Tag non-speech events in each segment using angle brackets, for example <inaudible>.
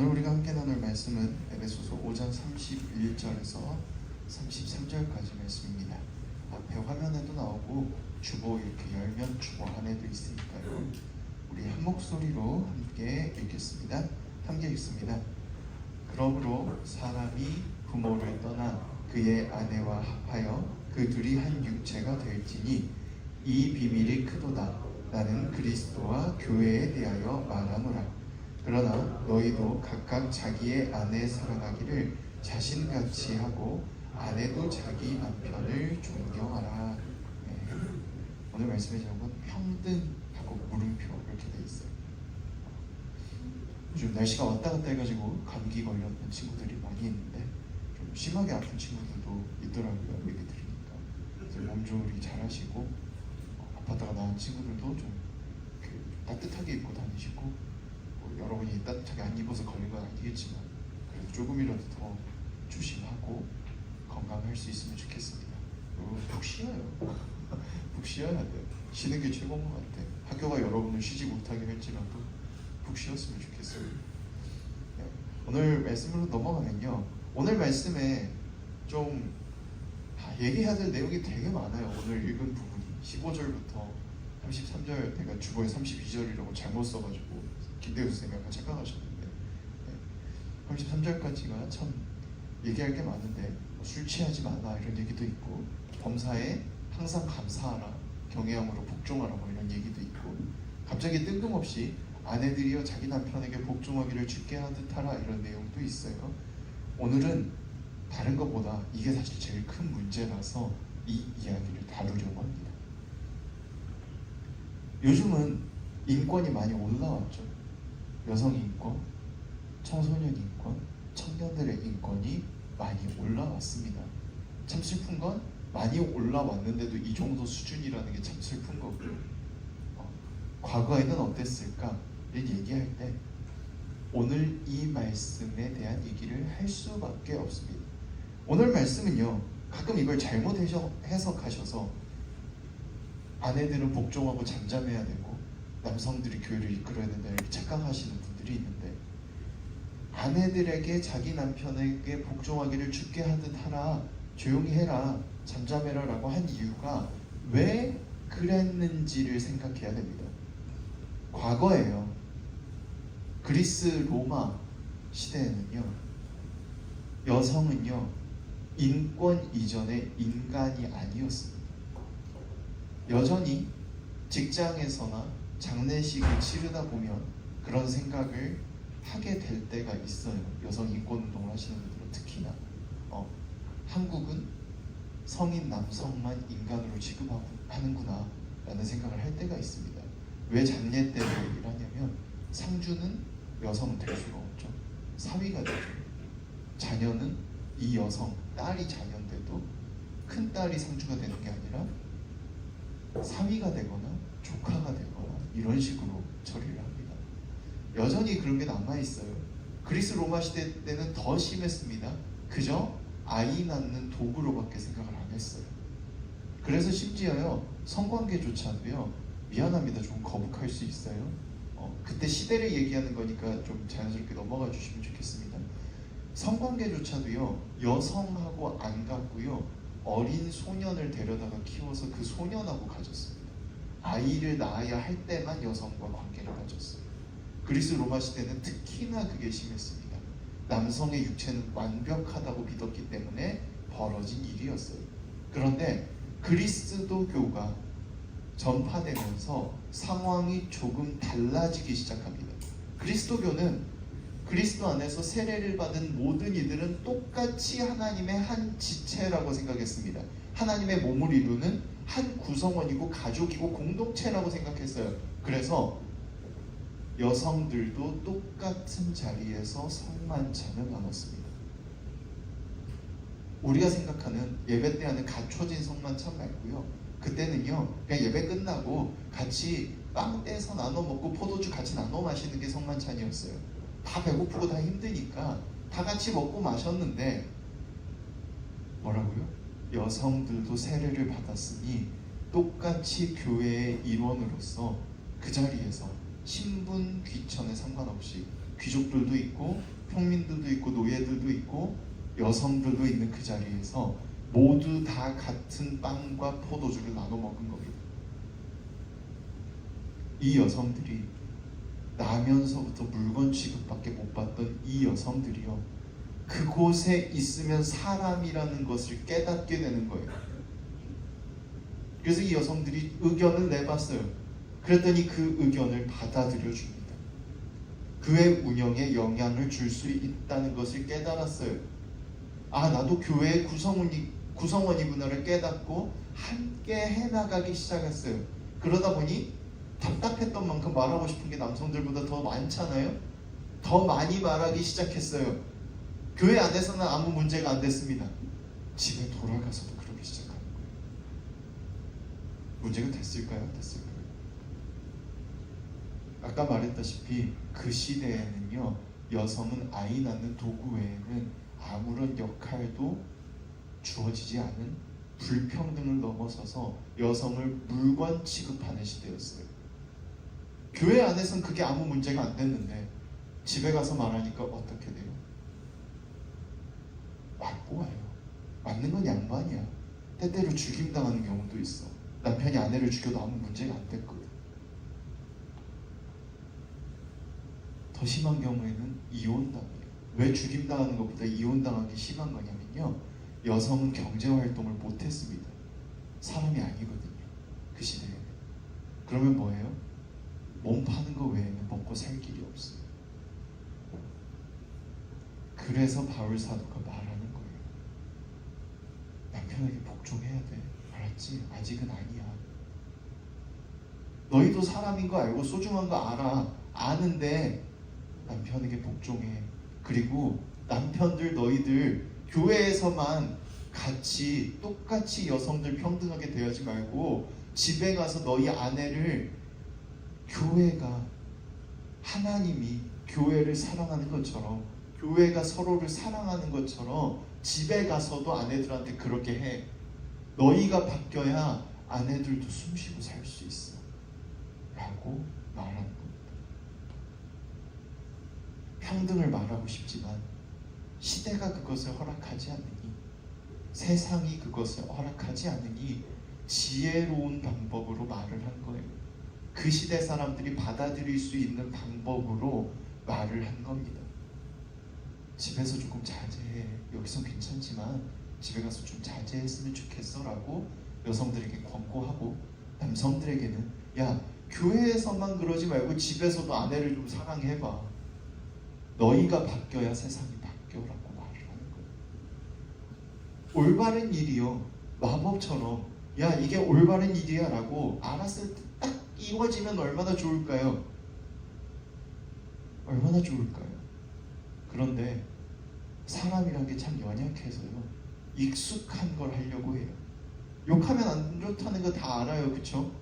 오늘 우리가 함께 나눌 말씀은 에베소서 5장 31절에서 33절까지 말씀입니다. 앞에 화면에도 나오고 주보 이렇게 열면 주보 안에도 있으니까요. 우리 한 목소리로 함께 읽겠습니다. 함께 읽습니다. 그러므로 사람이 부모를 떠나 그의 아내와 합하여 그 둘이 한 육체가 될지니 이 비밀이 크도다. 나는 그리스도와 교회에 대하여 말하노라. 그러나 너희도 각각 자기의 아내 사랑하기를 자신같이 하고 아내도 자기 남편을 존경하라. 네. 오늘 말씀의 제목은 평등하고 물음표 이렇게 돼 있어요. 요즘 날씨가 왔다 갔다 해가지고 감기 걸렸던 친구들이 많이 있는데 좀 심하게 아픈 친구들도 있더라고요. 얘기 들으니까 그래서 몸 조리 잘하시고 어, 아팠다가 나은 친구들도 좀 그, 따뜻하게 입고 다니시고 뭐 여러분이 따뜻하게 안 입어서 걸린 건 아니겠지만 그래도 조금이라도 더 조심하고 건강할 수 있으면 좋겠습니다. 그리고 푹 쉬어요. <laughs> 푹 쉬어야 돼요. 쉬는 게 최고인 것 같아. 학교가 여러분을 쉬지 못하게 할지라도 푹 쉬었으면 좋겠어요. 네. 오늘 말씀으로 넘어가면요. 오늘 말씀에 좀 아, 얘기해야 될 내용이 되게 많아요. 오늘 읽은 부분이 15절부터 33절 내가 주보에 32절이라고 잘못 써가지고 김대우 선생님이 약간 착각하셨는데 네. 33절까지가 참 얘기할 게 많은데 뭐 술 취하지 마라 이런 얘기도 있고 범사에 항상 감사하라 경외함으로 복종하라 뭐 이런 얘기도 있고 갑자기 뜬금없이 아내들이여 자기 남편에게 복종하기를 죽게 하듯 하라 이런 내용도 있어요. 오늘은 다른 것보다 이게 사실 제일 큰 문제라서 이 이야기를 다루려고 합니다. 요즘은 인권이 많이 올라왔죠. 여성 인권, 청소년 인권, 청년들의 인권이 많이 올라왔습니다. 참 슬픈 건 많이 올라왔는데도 이 정도 수준이라는 게 참 슬픈 거고요. 어, 과거에는 어땠을까? 이런 얘기할 때 오늘 이 말씀에 대한 얘기를 할 수밖에 없습니다. 오늘 말씀은요, 가끔 이걸 잘못 해석하셔서 아내들은 복종하고 잠잠해야 되고 남성들이 교회를 이끌어야 된다 이렇게 착각하시는 분들이 있는데 아내들에게 자기 남편에게 복종하기를 죽게 하듯 하라 조용히 해라 잠잠해라 라고 한 이유가 왜 그랬는지를 생각해야 됩니다. 과거에요. 그리스 로마 시대에는요. 여성은요. 인권 이전의 인간이 아니었습니다. 여전히 직장에서나 장례식을 치르다 보면 그런 생각을 하게 될 때가 있어요. 여성 인권 운동을 하시는 분들은 특히나 어, 한국은 성인 남성만 인간으로 취급하는구나 라는 생각을 할 때가 있습니다. 왜 장례 때를 얘기를 하냐면 상주는 여성은 될 수가 없죠. 사위가 되죠. 자녀는 이 여성, 딸이 자녀인데도 큰 딸이 상주가 되는 게 아니라 사위가 되거나 조카가 되거나 이런 식으로 처리를 합니다. 여전히 그런 게 남아 있어요. 그리스 로마 시대 때는 더 심했습니다. 그저 아이 낳는 도구로밖에 생각을 안 했어요. 그래서 심지어요 성관계조차도요 미안합니다 좀 거북할 수 있어요. 어, 그때 시대를 얘기하는 거니까 좀 자연스럽게 넘어가 주시면 좋겠습니다. 성관계조차도요 여성하고 안 갖고요 어린 소년을 데려다가 키워서 그 소년하고 가졌습니다. 아이를 낳아야 할 때만 여성과 관계를 가졌어요. 그리스 로마 시대는 특히나 그게 심했습니다. 남성의 육체는 완벽하다고 믿었기 때문에 벌어진 일이었어요. 그런데 그리스도 교가 전파되면서 상황이 조금 달라지기 시작합니다. 그리스도교는 그리스도 안에서 세례를 받은 모든 이들은 똑같이 하나님의 한 지체라고 생각했습니다. 하나님의 몸을 이루는 한 구성원이고 가족이고 공동체라고 생각했어요. 그래서 여성들도 똑같은 자리에서 성만찬을 나눴습니다. 우리가 생각하는 예배 때 하는 갖춰진 성만찬 말고요. 그때는요, 그냥 예배 끝나고 같이 빵 떼서 나눠 먹고 포도주 같이 나눠 마시는 게 성만찬이었어요. 다 배고프고 다 힘드니까 다 같이 먹고 마셨는데 뭐라고요? 여성들도 세례를 받았으니 똑같이 교회의 일원으로서 그 자리에서 신분 귀천에 상관없이 귀족들도 있고 평민들도 있고 노예들도 있고 여성들도 있는 그 자리에서 모두 다 같은 빵과 포도주를 나눠 먹은 겁니다. 이 여성들이 나면서부터 물건 취급밖에 못 받던 이 여성들이요. 그곳에 있으면 사람이라는 것을 깨닫게 되는 거예요. 그래서 이 여성들이 의견을 내봤어요. 그랬더니 그 의견을 받아들여 줍니다. 그의 운영에 영향을 줄 수 있다는 것을 깨달았어요. 아, 나도 교회의 구성원이, 구성원이구나를 깨닫고 함께 해나가기 시작했어요. 그러다 보니 답답했던 만큼 말하고 싶은 게 남성들보다 더 많잖아요. 더 많이 말하기 시작했어요. 교회 안에서는 아무 문제가 안 됐습니다. 집에 돌아가서도 그러기 시작하는 거예요. 문제가 됐을까요? 안 됐을까요? 아까 말했다시피 그 시대에는요 여성은 아이 낳는 도구 외에는 아무런 역할도 주어지지 않은 불평등을 넘어서서 여성을 물건 취급하는 시대였어요. 교회 안에서는 그게 아무 문제가 안 됐는데 집에 가서 말하니까 어떻게 돼요? 맞고 와요. 맞는 건 양반이야. 때때로 죽임당하는 경우도 있어. 남편이 아내를 죽여도 아무 문제가 안 됐거든. 더 심한 경우에는 이혼당해요. 왜 죽임당하는 것보다 이혼당하는 게 심한 거냐면요. 여성은 경제 활동을 못했습니다. 사람이 아니거든요. 그 시대에는. 그러면 뭐예요? 몸 파는 거 외에는 먹고 살 길이 없어요. 그래서 바울 사도가 말하는. 남편에게 복종해야 돼. 알았지? 아직은 아니야. 너희도 사람인 거 알고 소중한 거 알아. 아는데 남편에게 복종해. 그리고 남편들 너희들 교회에서만 같이 똑같이 여성들 평등하게 대하지 말고 집에 가서 너희 아내를 교회가 하나님이 교회를 사랑하는 것처럼 교회가 서로를 사랑하는 것처럼 집에 가서도 아내들한테 그렇게 해. 너희가 바뀌어야 아내들도 숨 쉬고 살 수 있어. 라고 말하는 겁니다. 평등을 말하고 싶지만 시대가 그것을 허락하지 않으니 세상이 그것을 허락하지 않으니 지혜로운 방법으로 말을 한 거예요. 그 시대 사람들이 받아들일 수 있는 방법으로 말을 한 겁니다. 집에서 조금 자제해. 여기서 괜찮지만 집에 가서 좀 자제했으면 좋겠어라고 여성들에게 권고하고 남성들에게는 야 교회에서만 그러지 말고 집에서도 아내를 좀 사랑해봐. 너희가 바뀌어야 세상이 바뀌어라고 말을 하는 거예요. 올바른 일이요 마법처럼 야 이게 올바른 일이야 라고 알았을 때 딱 이루어지면 얼마나 좋을까요? 얼마나 좋을까요? 그런데 사람이란 게 참 연약해서요 익숙한 걸 하려고 해요. 욕하면 안 좋다는 거 다 알아요, 그쵸?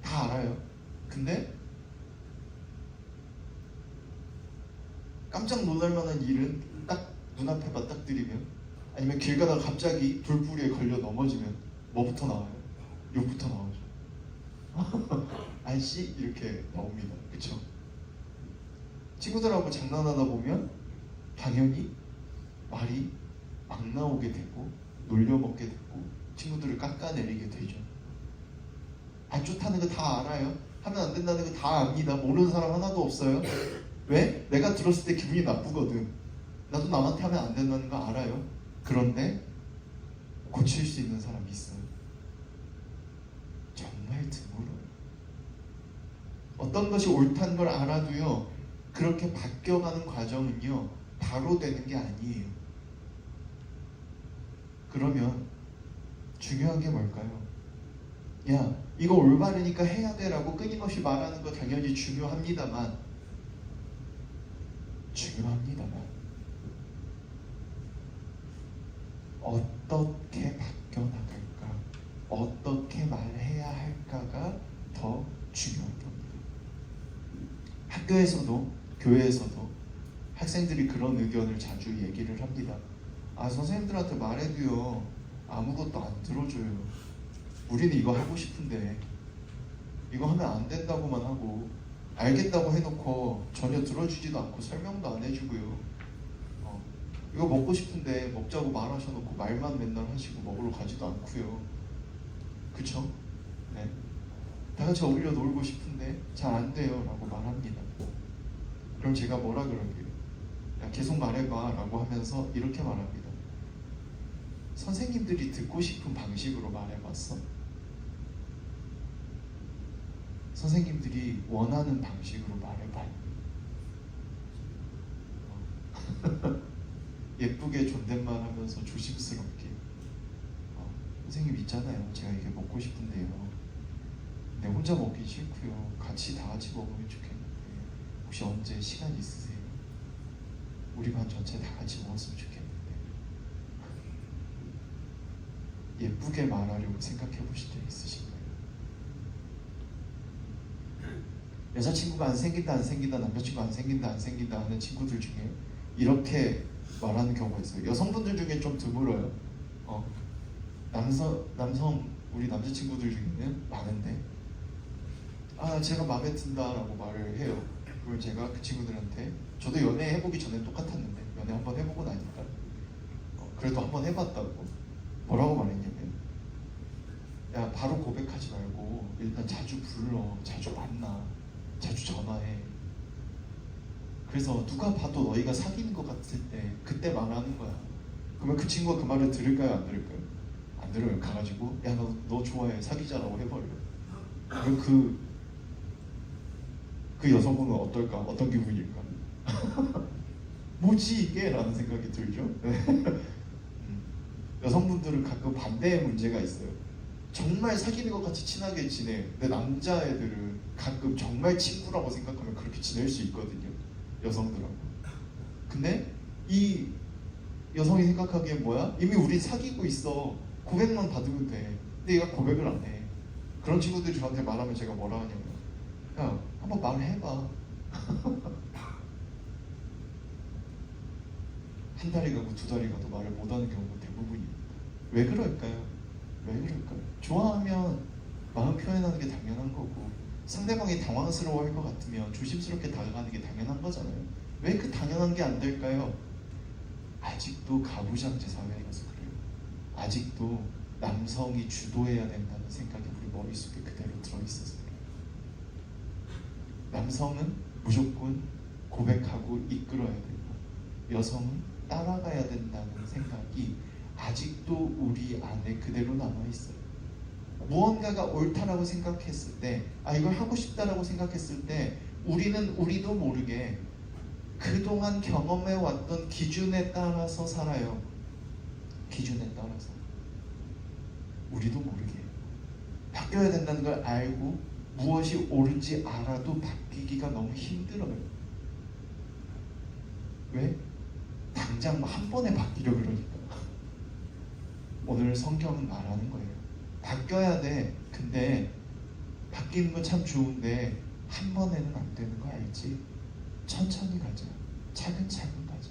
다 알아요. 근데 깜짝 놀랄 만한 일은 딱 눈앞에 맞닥뜨리면 아니면 길 가다가 갑자기 돌부리에 걸려 넘어지면 뭐부터 나와요? 욕부터 나오죠. <laughs> 아이씨 이렇게 나옵니다. 그쵸? 친구들하고 장난하다 보면 당연히 말이 막 나오게 되고 놀려먹게 되고 친구들을 깎아내리게 되죠. 안 좋다는 거 다 알아요. 하면 안 된다는 거 다 압니다. 모르는 사람 하나도 없어요. 왜? 내가 들었을 때 기분이 나쁘거든. 나도 남한테 하면 안 된다는 거 알아요. 그런데 고칠 수 있는 사람이 있어요. 정말 드물어요. 어떤 것이 옳다는 걸 알아도요. 그렇게 바뀌어가는 과정은요. 바로 되는 게 아니에요. 그러면 중요한 게 뭘까요? 야, 이거 올바르니까 해야 돼라고 끊임없이 말하는 거 당연히 중요합니다만 중요합니다만 어떻게 바뀌어 나갈까? 어떻게 말해야 할까가 더 중요한 겁니다. 학교에서도 교회에서도 학생들이 그런 의견을 자주 얘기를 합니다. 아 선생님들한테 말해도요 아무것도 안 들어줘요. 우리는 이거 하고 싶은데 이거 하면 안 된다고만 하고 알겠다고 해놓고 전혀 들어주지도 않고 설명도 안 해주고요. 어, 이거 먹고 싶은데 먹자고 말하셔놓고 말만 맨날 하시고 먹으러 가지도 않고요. 그쵸? 네. 다 같이 어울려 놀고 싶은데 잘 안 돼요 라고 말합니다. 그럼 제가 뭐라 그러게요? 야, 계속 말해봐 라고 하면서 이렇게 말합니다. 선생님들이 듣고 싶은 방식으로 말해봤어? 선생님들이 원하는 방식으로 말해봐. 어. <laughs> 예쁘게 존댓말 하면서 조심스럽게. 어, 선생님 있잖아요. 제가 이게 먹고 싶은데요. 근데 혼자 먹기 싫고요. 같이 다 같이 먹으면 좋겠는데 혹시 언제 시간 있으세요? 우리 반 전체 다 같이 먹었으면 좋겠는데 예쁘게 말하려고 생각해 보신 적 있으신가요? 여자친구가 안 생긴다 안 생긴다 남자친구 안 생긴다 안 생긴다 하는 친구들 중에 이렇게 말하는 경우가 있어요. 여성분들 중에 좀 드물어요. 어, 남성 남성 우리 남자친구들 중에는 많은데 아 제가 마음에 든다 라고 말을 해요. 그걸 제가 그 친구들한테 저도 연애 해보기 전에 똑같았는데 연애 한번 해보고 나니까 어, 그래도 한번 해봤다고. 뭐라고 말했냐면 야 바로 고백하지 말고 일단 자주 불러 자주 만나 자주 전화해. 그래서 누가 봐도 너희가 사귀는 것 같을 때 그때 말하는 거야. 그러면 그 친구가 그 말을 들을까요 안 들을까요? 안 들어요. 가가지고 야 너 너 좋아해. 사귀자라고 해버려. 그럼 그, 그 여성분은 어떨까? 어떤 기분일까? <laughs> 뭐지 이게? 라는 생각이 들죠. 음. <laughs> 여성분들은 가끔 반대의 문제가 있어요. 정말 사귀는 것 같이 친하게 지내. 근데 남자애들은 가끔 정말 친구라고 생각하면 그렇게 지낼 수 있거든요. 여성들하고. 근데 이 여성이 생각하기엔 뭐야? 이미 우리 사귀고 있어. 고백만 받으면 돼. 근데 얘가 고백을 안 해. 그런 친구들이 저한테 말하면 제가 뭐라 하냐면 야 한번 말해봐 <laughs> 한 달이 가고 두 달이 가도 말을 못하는 경우가 대부분입니다 왜 그럴까요? 왜 그럴까요? 좋아하면 마음 표현하는 게 당연한 거고 상대방이 당황스러워할 것 같으면 조심스럽게 다가가는 게 당연한 거잖아요. 왜 그 당연한 게 안 될까요? 아직도 가부장제 사회라서 그래요. 아직도 남성이 주도해야 된다는 생각이 우리 머릿속에 그대로 들어있어서. 남성은 무조건 고백하고 이끌어야 되고 여성은 따라가야 된다는 생각이 아직도 우리 안에 그대로 남아 있어요. 무언가가 옳다라고 생각했을 때, 아, 이걸 하고 싶다라고 생각했을 때, 우리는 우리도 모르게 그동안 경험해 왔던 기준에 따라서 살아요. 기준에 따라서. 우리도 모르게. 바뀌어야 된다는 걸 알고 무엇이 옳은지 알아도 바뀌기가 너무 힘들어요. 왜? 당장 한 번에 바뀌려 그러니까. 오늘 성경은 말하는 거예요. 바뀌어야 돼. 근데 바뀌는 건 참 좋은데 한 번에는 안 되는 거 알지? 천천히 가자. 차근차근 가자.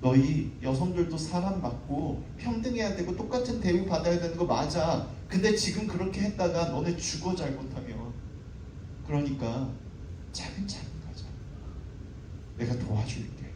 너희 여성들도 사람 맞고 평등해야 되고 똑같은 대우 받아야 되는 거 맞아. 근데 지금 그렇게 했다가 너네 죽어 잘못하면 그러니까 차근차근 가자. 내가 도와줄게.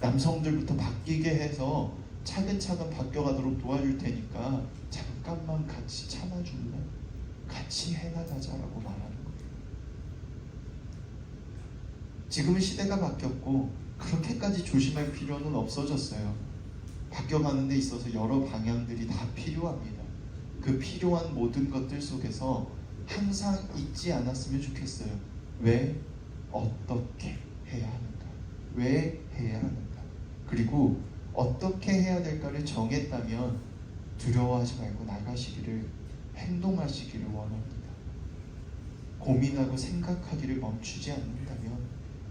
남성들부터 바뀌게 해서 차근차근 바뀌어가도록 도와줄 테니까 잠깐만 같이 참아줄래? 같이 해나가자라고 말하는 거예요. 지금은 시대가 바뀌었고 그렇게까지 조심할 필요는 없어졌어요. 바뀌어가는 데 있어서 여러 방향들이 다 필요합니다. 그 필요한 모든 것들 속에서 항상 잊지 않았으면 좋겠어요. 왜? 어떻게 해야 하는가? 왜 해야 하는가? 그리고 어떻게 해야 될까를 정했다면 두려워하지 말고 나가시기를 행동하시기를 원합니다. 고민하고 생각하기를 멈추지 않는다면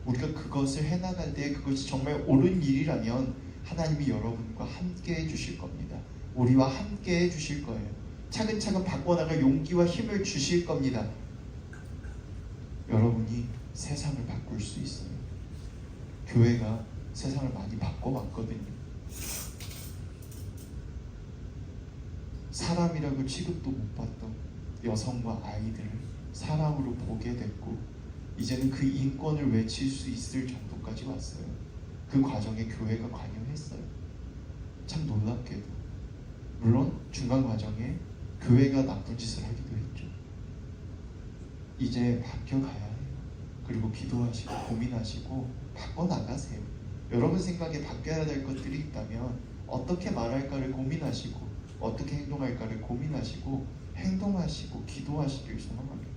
우리가 그것을 해나갈 때 그것이 정말 옳은 일이라면 하나님이 여러분과 함께 해주실 겁니다. 우리와 함께 해주실 거예요. 차근차근 바꿔나갈 용기와 힘을 주실 겁니다. 여러분이 세상을 바꿀 수 있어요. 교회가 세상을 많이 바꿔왔거든요. 사람이라고 취급도 못 받던 여성과 아이들을 사람으로 보게 됐고 이제는 그 인권을 외칠 수 있을 정도까지 왔어요. 그 과정에 교회가 관여했어요. 참 놀랍게도 물론 중간 과정에 교회가 나쁜 짓을 하기도 했죠. 이제 바뀌어가야 해요. 그리고 기도하시고 고민하시고 바꿔 나가세요. 여러분 생각에 바뀌어야 될 것들이 있다면 어떻게 말할까를 고민하시고 어떻게 행동할까를 고민하시고 행동하시고 기도하시길 소망합니다.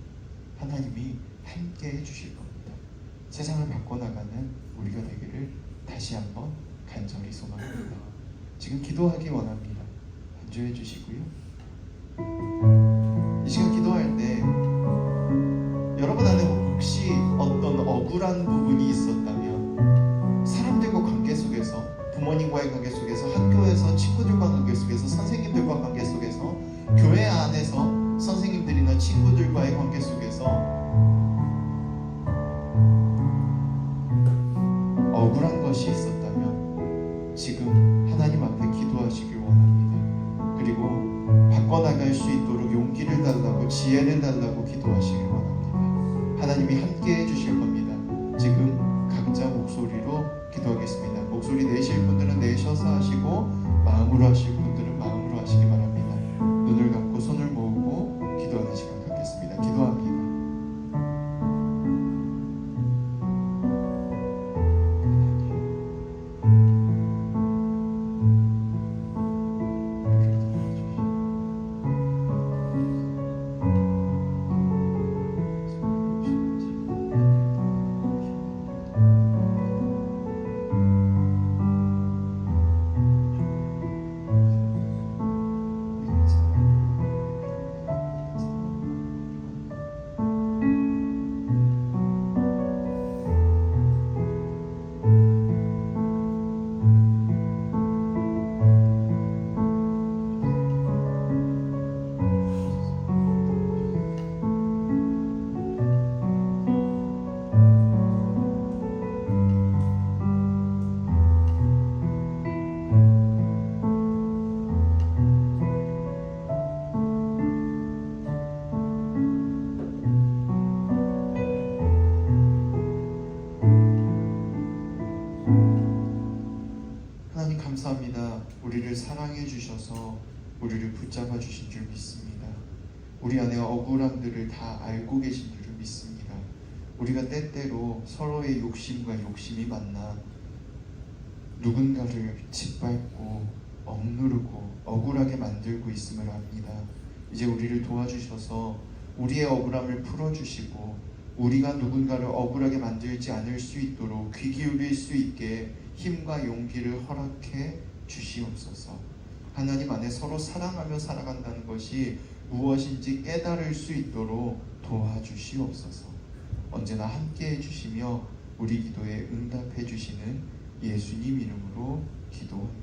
하나님이 함께 해주실 겁니다. 세상을 바꿔나가는 우리가 되기를 다시 한번 간절히 소망합니다. 지금 기도하기 원합니다. 반주해 주시고요. 이 시간 기도할 때 여러분 안에 혹시 어떤 억울한 부분이 있었다면 사람들과 관계 속에서 부모님과의 관계 속에서 학교에서 친구들과 관계 속에서 선생님들과 관계 속에서 교회 안에서 선생님들이나 친구들과의 관계 속에서 바꿔나갈 수 있도록 용기를 달라고 지혜를 달라고 기도하시길 원합니다. 하나님이 함께 해주실 겁니다. 지금 각자 목소리로 기도하겠습니다. 목소리 내실 분들은 내셔서 하시고 마음으로 분 우리를 붙잡아 주신 줄 믿습니다. 우리 안에 억울함들을 다 알고 계신 줄 믿습니다. 우리가 때때로 서로의 욕심과 욕심이 만나 누군가를 짓밟고 억누르고 억울하게 만들고 있음을 압니다. 이제 우리를 도와주셔서 우리의 억울함을 풀어주시고 우리가 누군가를 억울하게 만들지 않을 수 있도록 귀 기울일 수 있게 힘과 용기를 허락해 주시옵소서. 하나님 안에 서로 사랑하며 살아간다는 것이 무엇인지 깨달을 수 있도록 도와주시옵소서. 언제나 함께 해주시며 우리 기도에 응답해 주시는 예수님 이름으로 기도합니다.